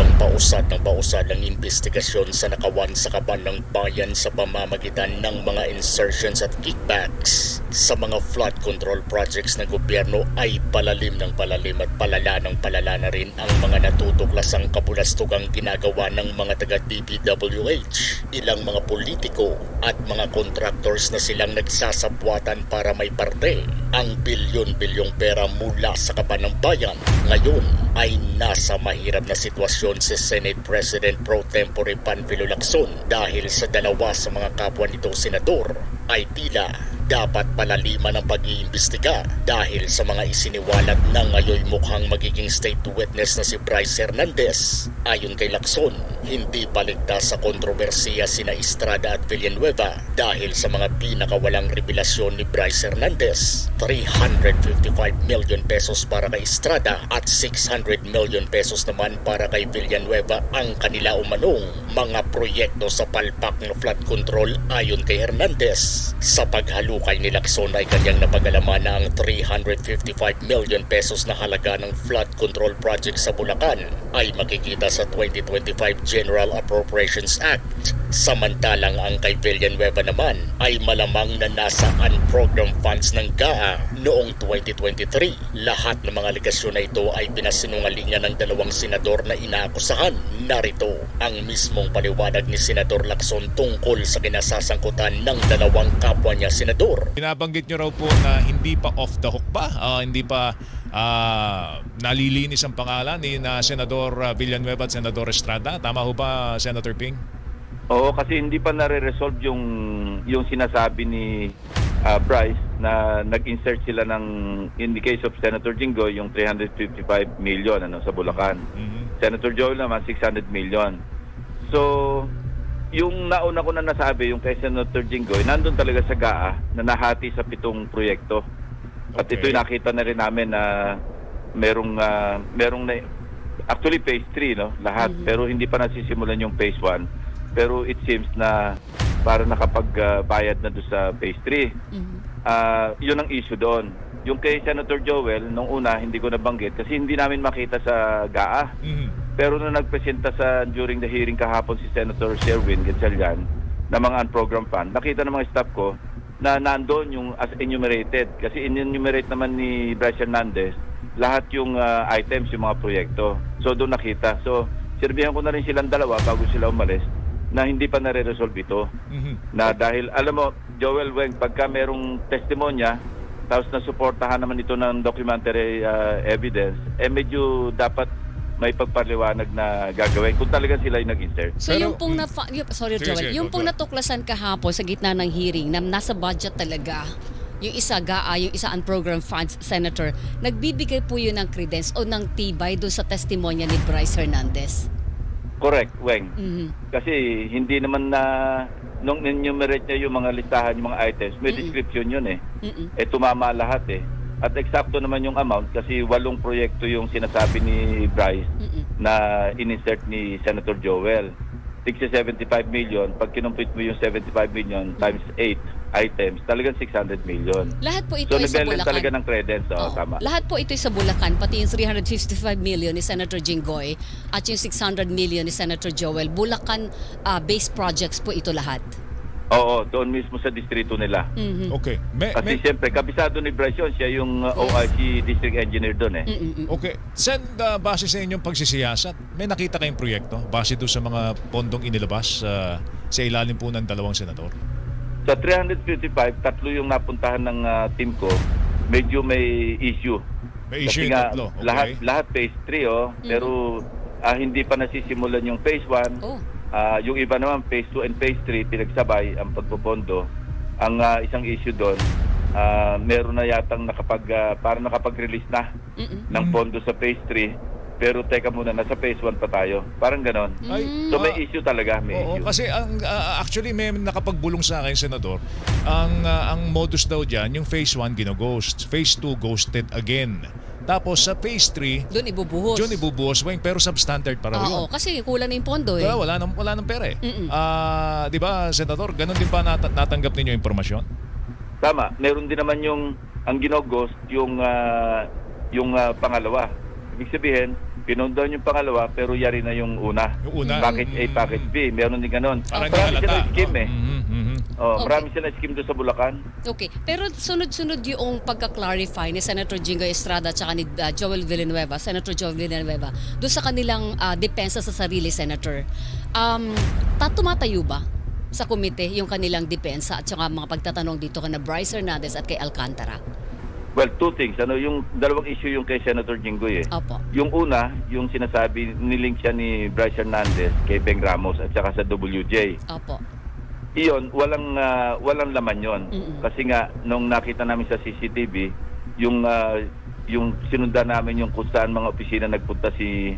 Habang pausad ng pausad ang investigasyon sa nakawan sa kaban ng bayan sa pamamagitan ng mga insertions at kickbacks sa mga flood control projects ng gobyerno ay palalim ng palalim at palala ng palala na rin ang mga natutuklasang kabulastugang ginagawa ng mga taga DPWH, ilang mga politiko at mga contractors na silang nagsasabwatan para may parte ang bilyon-bilyong pera mula sa kaban ng bayan. Ngayon ay nasa mahirap na sitwasyon si Senate President Pro Tempore Panfilo Lacson dahil sa dalawa sa mga kapwa nitong senador ay tila dapat palaliman ang pag-iimbestiga dahil sa mga isiniwalat na ngayon mukhang magiging state witness na si Bryce Hernandez. Ayon kay Lacson, hindi paligtas sa kontrobersiya sina Estrada at Villanueva dahil sa mga pinakawalang revelasyon ni Bryce Hernandez. 355 million pesos para kay Estrada at 600 million pesos naman para kay Villanueva ang kanila umanong mga proyekto sa palpak ng flood control ayon kay Hernandez. Sa paghalukay ni Lacson ay kanyang napagalaman na ang 355 million pesos na halaga ng flood control project sa Bulacan ay makikita sa 2025 General Appropriations Act. Samantalang ang kay Villanueva naman ay malamang na nasa unprogrammed funds ng GAA noong 2023. Lahat ng mga aligasyon na ito ay pinasinungalingan ng dalawang senador na inaakusahan. Narito ang mismong paliwanag ni Senador Lacson tungkol sa kinasasangkutan ng dalawang kapwa niya senador. Binabanggit nyo raw po na hindi pa off the hook ba? Ah, hindi pa ah, nalilinis ang pangalan ni na Senador ah, Villanueva at Senador Estrada. Tama ho ba, Senator Ping? Oo, kasi hindi pa nare-resolve yung yung sinasabi ni ah, Bryce na nag-insert sila ng in the case of Senator Jinggoy yung 355 million ano sa Bulacan. Mhm. Senator Joel naman 600 million. So, yung nauna ko na nasabi, yung kay Senator Jinggoy, nandun talaga sa GAA na nahati sa pitong proyekto. At Okay. ito'y nakita na rin namin na merong ah, merong na actually phase 3 no, lahat pero hindi pa nasisimulan yung phase 1. Pero it seems na para nakapagbayad na doon sa phase 3. Ah, yun ang issue doon. Yung kay Senator Joel, nung una, hindi ko nabanggit kasi hindi namin makita sa GAA. Mhm. Pero nung nagpresenta sa during the hearing kahapon si Senator Sherwin Gatchalian na mga unprogrammed fund, nakita ng mga staff ko na nandoon yung as enumerated. Kasi in-enumerate naman ni Bryce Hernandez lahat yung ah, items, yung mga proyekto. So doon nakita. So sirbihan ko na rin silang dalawa bago sila umalis na hindi pa nare-resolve ito. Mhm. Na dahil, alam mo, Joel Weng, pagka merong testimonya, tapos nasuportahan naman ito ng documentary ah, evidence, eh medyo dapat may pagpaliwanag na gagawin kung talaga sila yung nag-insert. So Pero, yung pong mm. na sorry Sige, Joel, sige, yung pong natuklasan kahapon sa gitna ng hearing na nasa budget talaga. Yung isa GAA, yung isa unprogrammed funds senator, nagbibigay po yun ng credence o ng tibay doon sa testimonya ni Bryce Hernandez. Correct, Weng. Mhm. Kasi hindi naman na nung enumerate niya yung mga listahan, yung mga items, may Mm-mm. description yun eh. Mm-mm. Eh tumama lahat eh. At eksakto naman yung amount kasi walong proyekto yung sinasabi ni Bryce Mm-mm. na in-insert ni Senator Joel. Tigsa 75 million, pag kinumpit mo yung 75 million times 8 items, talagang 600 million. Lahat po ito So, ay sa Bulacan. talaga ng credence. Oo, Oo. tama. Lahat po ito ay sa Bulacan, pati yung 355 million ni Senator Jinggoy at yung 600 million ni Senator Joel. Bulacan ah, based projects po ito lahat. Oo, doon mismo sa distrito nila. Mhm. Okay. May, Kasi may, siyempre, kabisado ni Bryce yun, siya yung uh, OIC district engineer doon eh. Mm-mm. okay. Sen, ah, base sa inyong pagsisiyasat, may nakita kayong proyekto base doon sa mga pondong inilabas ah, sa ilalim po ng dalawang senador? Sa 355, tatlo yung napuntahan ng uh, team ko, medyo may issue. May issue Kasi yung nga, tatlo. Okay. lahat, lahat phase 3 oh, pero ah, hindi pa nasisimulan yung phase 1. Oh. Ah, yung iba naman, phase 2 and phase 3, pinagsabay ang pagpopondo. Ang ah, isang issue doon, ah, meron na yatang nakapag, ah, parang nakapag-release na Mm-mm. ng Mm. pondo sa phase 3. Pero teka muna, nasa phase 1 pa tayo. Parang ganon. Ay, Mm. So may ah, issue talaga, may Oo, issue. kasi ang ah, actually may nakapagbulong sa akin senador. Ang ah, ang modus daw diyan, yung phase 1 gino-ghost, phase 2 ghosted again. Tapos sa phase 3, Doon ibubuhos. yun ibubuhos Weng, pero substandard para Oo, yun. kasi kulang na yung pondo eh. Wala, wala nang wala nang pera eh. Ah, 'di ba, senador, ganun din ba nat- natanggap ninyo impormasyon? Tama, meron din naman yung ang ginogos yung ah, yung ah, pangalawa. Ibig sabihin, pinundan yung pangalawa pero yari na yung una. Yung una. Package A, Mm. package B, meron din ganun. Parang marami halata. sila scheme eh. Oh, mhm, mhm. Oh, Okay. marami sila scheme doon sa Bulacan. Okay, pero sunod-sunod yung pagka-clarify ni Senator Jingo Estrada at ni uh, Joel Villanueva, Senator Joel Villanueva, doon sa kanilang uh, depensa sa sarili, Senator. Um, tatumatayo ba sa komite yung kanilang depensa at saka mga pagtatanong dito kana Bryce Hernandez at kay Alcantara? Well, two things. Ano, yung dalawang issue yung kay Senator Jinggoy eh. Opo. Yung una, yung sinasabi, nilink siya ni Bryce Hernandez kay Beng Ramos at saka sa WJ. Opo. Iyon, walang ah, walang laman yon. Mm-mm. Kasi nga nung nakita namin sa CCTV, yung ah, yung sinundan namin yung kung saan mga opisina nagpunta si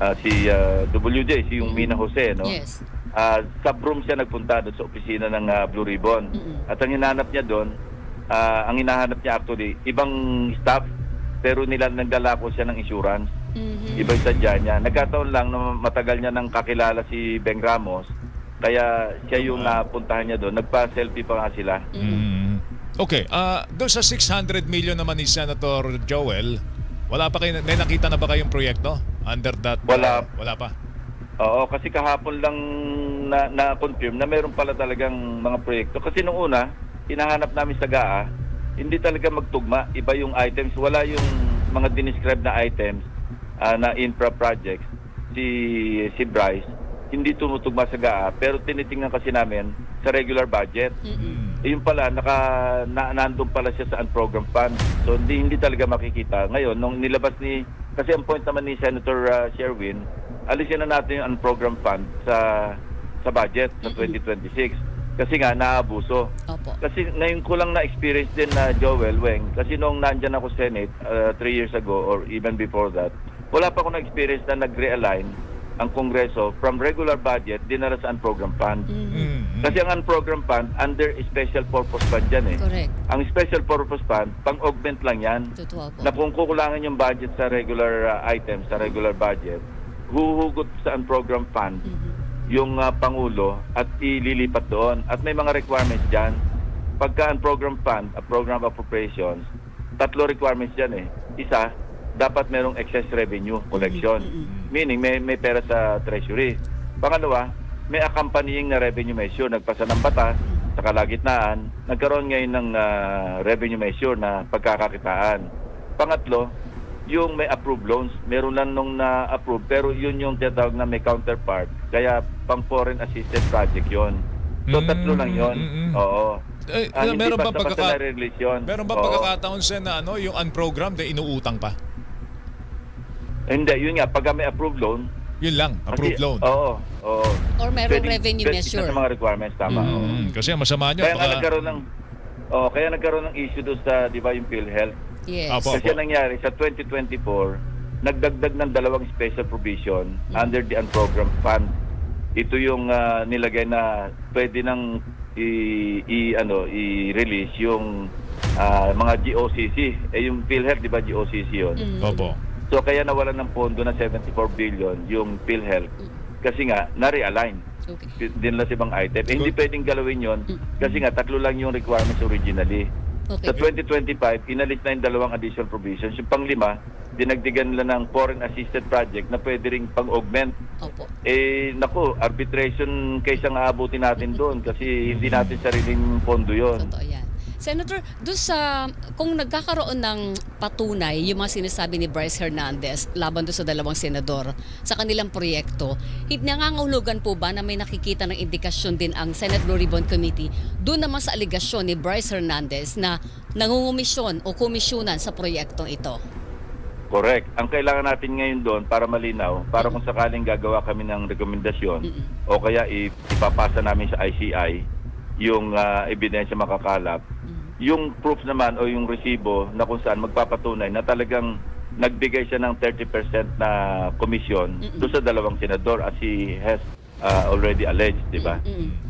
ah, si ah, WJ, si yung Mina Jose, no? Yes. Ah, sa room siya nagpunta doon sa opisina ng ah, Blue Ribbon. Mm-mm. At ang hinahanap niya doon, ah, ang hinahanap niya actually, ibang staff, pero nila nagdala ko siya ng insurance. Mhm. Iba yung sadya niya. Nagkataon lang na matagal niya nang kakilala si Beng Ramos, kaya siya yung napuntahan niya doon. Nagpa-selfie pa nga sila. Mhm. Okay, ah doon sa 600 million naman ni Senator Joel, wala pa kayo may nakita na ba kayong proyekto under that? Wala. wala pa. Oo, kasi kahapon lang na, na-confirm na meron pala talagang mga proyekto. Kasi nung una, hinahanap namin sa GAA, hindi talaga magtugma. Iba yung items. Wala yung mga dinescribe na items ah, na infra projects. Si, si Bryce, hindi tumutugma sa GAA. Pero tinitingnan kasi namin sa regular budget. Mhm. Eh, Yung pala, naka, na, nandun pala siya sa unprogram fund. So, hindi, hindi talaga makikita. Ngayon, nung nilabas ni, kasi ang point naman ni Senator uh, Sherwin, alisin na natin yung unprogram fund sa sa budget sa 2026. Kasi nga, naabuso. Opo. Kasi ngayon ko lang na-experience din na Joel Weng, kasi nung nandyan ako Senate uh, three years ago or even before that, wala pa ako na-experience na nag-realign ang Kongreso from regular budget dinara sa unprogram fund. Mhm. Mhm. Kasi ang unprogram fund, under special purpose fund yan eh. Correct. Ang special purpose fund, pang-augment lang yan. Totoo po. Na kung kukulangan yung budget sa regular uh, items, sa regular budget, huhugot sa unprogram fund Mhm. Yung uh, Pangulo at ililipat doon. At may mga requirements dyan. Pagka unprogram fund, a program appropriations, tatlo requirements dyan eh. Isa, dapat merong excess revenue collection. Mhm. Meaning, may, may pera sa treasury. Pangalawa, may accompanying na revenue measure. Nagpasa ng batas sa kalagitnaan. Nagkaroon ngayon ng ah, revenue measure na pagkakakitaan. Pangatlo, yung may approved loans. Meron lang nung na-approve pero yun yung tinatawag na may counterpart. Kaya pang foreign assisted project yon. So Mm, tatlo lang yon. mm, mm. Oo. Eh, Ah, meron ba pagkaka-. Meron ba Oo. pagkakataon sen na ano, yung unprogrammed na inuutang pa? Hindi, yun nga. Pagka may approved loan, Yun lang, approved kasi- loan. Oo. Oo. Or merong Pwedeng- revenue pwedeng measure. Sa mga requirements, tama. oo. Mm, kasi masama nyo, Kaya nga baka... nagkaroon ng Oh, kaya nagkaroon ng issue doon sa 'di ba yung PhilHealth. Yes. Apo. Kasi ang nangyari sa 2024, nagdagdag ng dalawang special provision under the unprogrammed fund. Ito yung ah, nilagay na pwede nang i, i- ano i-release yung ah, mga GOCC. Eh yung PhilHealth 'di ba GOCC 'yon. Mhm. Opo. So kaya nawalan ng pondo na 74 billion yung PhilHealth kasi nga na-realign Okay. din lang sa ibang item. Eh, hindi pwedeng galawin yon kasi nga tatlo lang yung requirements originally. Okay. Sa 2025, inalis na yung dalawang additional provisions. Yung panglima, dinagdigan nila ng foreign assisted project na pwede ring pang-augment. Opo. Eh, naku, arbitration case ang aabutin natin doon kasi hindi natin sariling pondo yon. Totoo yan. Senator, doon sa, kung nagkakaroon ng patunay, yung mga sinasabi ni Bryce Hernandez laban doon sa dalawang senador sa kanilang proyekto, hit nangangahulugan po ba na may nakikita ng indikasyon din ang Senate Blue Ribbon Committee doon naman sa aligasyon ni Bryce Hernandez na nangungumisyon o komisyonan sa proyektong ito? Correct. Ang kailangan natin ngayon doon para malinaw, para kung sakaling gagawa kami ng rekomendasyon Mm-mm. o kaya ipapasa namin sa ICI yung ah, ebidensya makakalap, yung proof naman o yung resibo na kung saan magpapatunay na talagang nagbigay siya ng 30% na komisyon Mm-mm. doon sa dalawang senador as he has ah, already alleged, di ba?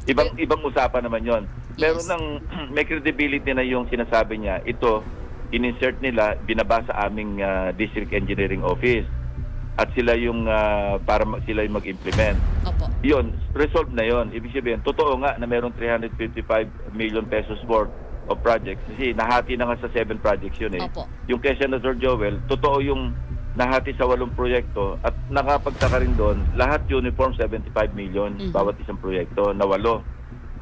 Ibang ibang usapan naman 'yon. Meron Yes. ng may credibility na yung sinasabi niya. Ito in-insert nila, binaba sa aming ah, district engineering office. At sila yung ah, para sila yung mag-implement. Opo. Yun, resolved na yon. Ibig sabihin, totoo nga na meron 355 million pesos worth of projects. Kasi nahati na nga sa 7 projects yun eh. Opo. Yung kay Senator Joel, totoo yung nahati sa walong proyekto at nakapagtaka rin doon, lahat uniform 75 million Mhm. bawat isang proyekto na walo.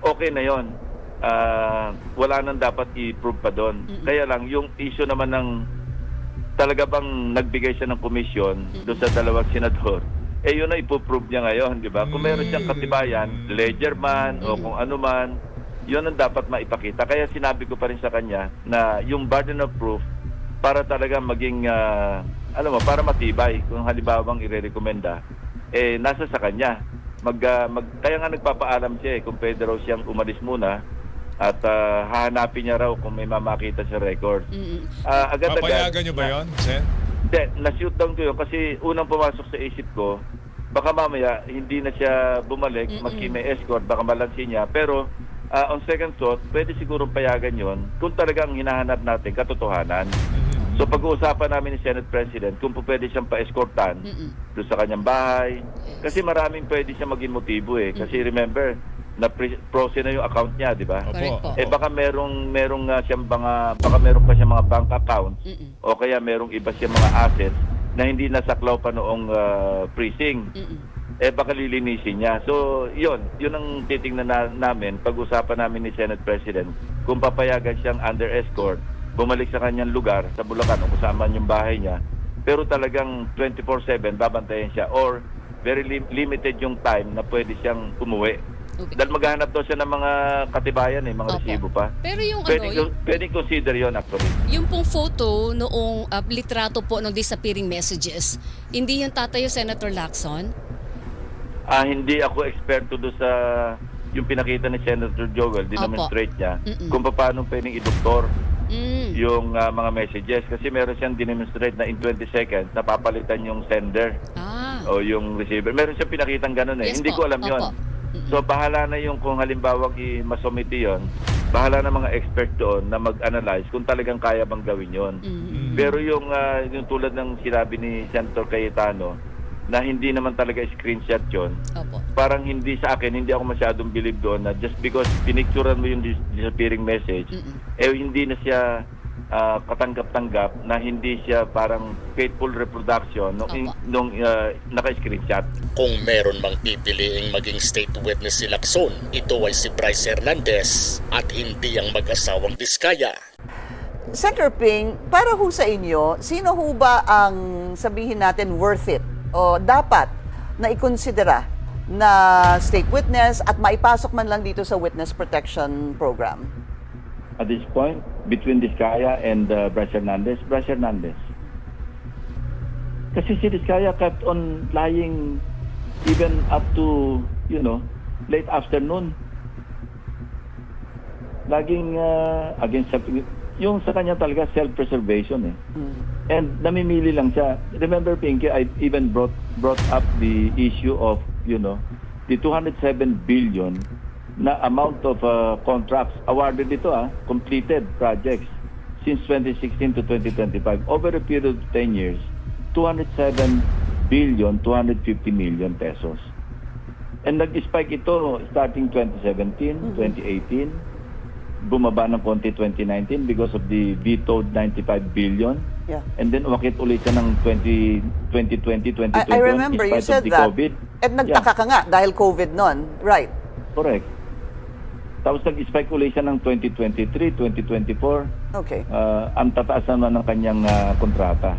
Okay na yon. Ah, wala nang dapat i-prove pa doon. Mhm. Kaya lang, yung issue naman ng talaga bang nagbigay siya ng komisyon doon sa dalawang senador, eh yun na ipoprove niya ngayon, di ba? Kung meron siyang katibayan, ledger man o Mm. kung ano man, yun ang dapat maipakita. Kaya sinabi ko pa rin sa kanya na yung burden of proof para talaga maging, ah, alam mo, para matibay. Kung halimbawa bang irerekomenda, eh nasa sa kanya. Mag, ah, mag, kaya nga nagpapaalam siya eh, kung pwede raw siyang umalis muna at ah, hahanapin niya raw kung may mamakita sa record. Mm-mm. Ah, agad-agad. Papayagan nyo ba yon, Sen? Hindi, na-shoot down ko yun kasi unang pumasok sa isip ko, baka mamaya hindi na siya bumalik, Mm-mm. maski may escort, baka malansin niya. Pero ah, on second thought, pwede siguro payagan yon kung talagang hinahanap natin katotohanan. So pag-uusapan namin ni Senate President kung po pwede siyang pa-escortan doon sa kanyang bahay. Kasi maraming pwede siya maging motibo eh. Kasi remember, na prose na yung account niya, di ba? Eh baka merong merong ah, siyang mga baka meron pa siyang mga bank accounts Mm-mm. o kaya merong iba siyang mga assets na hindi nasaklaw pa noong ah, precinct. Mm-mm. Eh baka lilinisin niya. So, 'yun, 'yun ang titingnan na, namin pag-usapan namin ni Senate President kung papayagan siyang under escort bumalik sa kanyang lugar sa Bulacan o kasama yung bahay niya. Pero talagang 24/7 babantayan siya or very lim- limited yung time na pwede siyang umuwi. Okay. Dahil maghahanap daw siya ng mga katibayan eh, mga Opo. resibo pa. Pero yung Pwede, ano, yung, pwede consider yon actually. yung pong photo noong uh, litrato po ng disappearing messages, hindi yung tatayo Senator Lacson? Ah, hindi ako eksperto do sa yung pinakita ni Senator Joel, dinemonstrate niya Mm-mm. kung paano pwedeng idoktor Mm. yung ah, mga messages kasi meron siyang dinemonstrate na in 20 seconds napapalitan yung sender Ah. o yung receiver. Meron siyang pinakitang ganun eh. Yes hindi po. ko alam yon. Mm-mm. So bahala na yung kung halimbawa i-masumiti yon, bahala na mga expert doon na mag-analyze kung talagang kaya bang gawin yon. Mm. Pero yung, ah, yung tulad ng sinabi ni Senator Cayetano na hindi naman talaga screenshot yon, Opo. parang hindi sa akin, hindi ako masyadong believe doon na just because pinicturean mo yung dis- disappearing message, Mm-mm. eh hindi na siya ah, katanggap-tanggap na hindi siya parang faithful reproduction nung, Opo. nung ah, naka-screenshot. Kung meron mang pipiliing maging state witness si Lacson, ito ay si Bryce Hernandez at hindi ang mag-asawang Diskaya. Senator Ping, para ho sa inyo, sino ho ba ang sabihin natin worth it o dapat na ikonsidera na state witness at maipasok man lang dito sa witness protection program? At this point, between Diskaya and uh, Bryce Hernandez, Bryce Hernandez. Kasi si Diskaya kept on lying even up to, you know, late afternoon. Laging uh, against yung sa kanya talaga self-preservation eh. And namimili lang siya. Remember Pinky, I even brought brought up the issue of, you know, the 207 billion na amount of uh, contracts awarded dito ah, completed projects since 2016 to 2025 over a period of 10 years 207 billion 250 million pesos. And nag-spike ito starting 2017 2018 bumaba ng konti 2019 because of the vetoed 95 billion Yeah. and then umakit ulit siya ng 20, 2020 2021 I, I remember in you spite said of the that. COVID At nagtaka ka nga dahil COVID nun. Right. Correct. Tapos nag-spike ulit siya ng 2023, 2024. Okay. Uh, ang tataas naman ng kanyang ah, kontrata.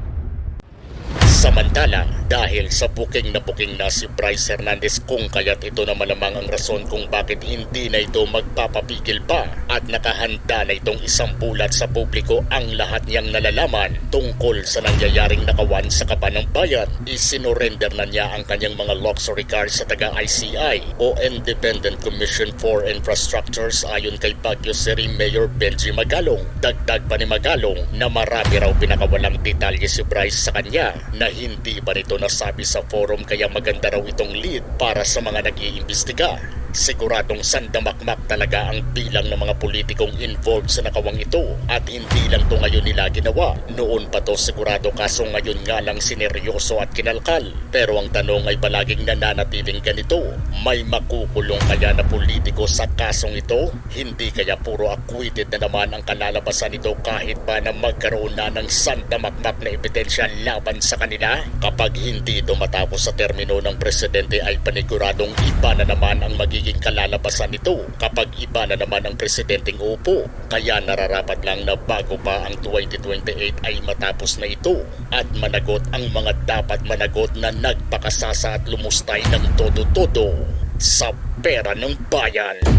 Samantala, dahil sa booking na booking na si Bryce Hernandez kung kaya't ito na malamang ang rason kung bakit hindi na ito magpapapigil pa at nakahanda na itong isang bulat sa publiko ang lahat niyang nalalaman tungkol sa nangyayaring nakawan sa kaban ng bayan. Isinorender na niya ang kanyang mga luxury cars sa taga-ICI o Independent Commission for Infrastructures ayon kay Baguio City Mayor Benji Magalong. Dagdag pa ni Magalong na marami raw pinakawalang detalye si Bryce sa kanya na hindi pa nito nasabi sa forum kaya maganda raw itong lead para sa mga nag-iimbestiga. Siguradong sandamakmak talaga ang bilang ng mga politikong involved sa nakawang ito at hindi lang to ngayon nila ginawa. Noon pa to sigurado kaso ngayon nga lang sineryoso at kinalkal. Pero ang tanong ay palaging nananatiling ganito. May makukulong kaya na politiko sa kasong ito? Hindi kaya puro acquitted na naman ang kalalabasan nito kahit pa na magkaroon na ng sandamakmak na ebidensya laban sa kanila? Kapag hindi ito sa termino ng presidente ay paniguradong iba na naman ang magiging kalalabasan nito kapag iba na naman ang presidenteng upo. Kaya nararapat lang na bago pa ang 2028 ay matapos na ito at managot ang mga dapat managot na nagpakasasa at lumustay ng todo-todo sa pera ng bayan.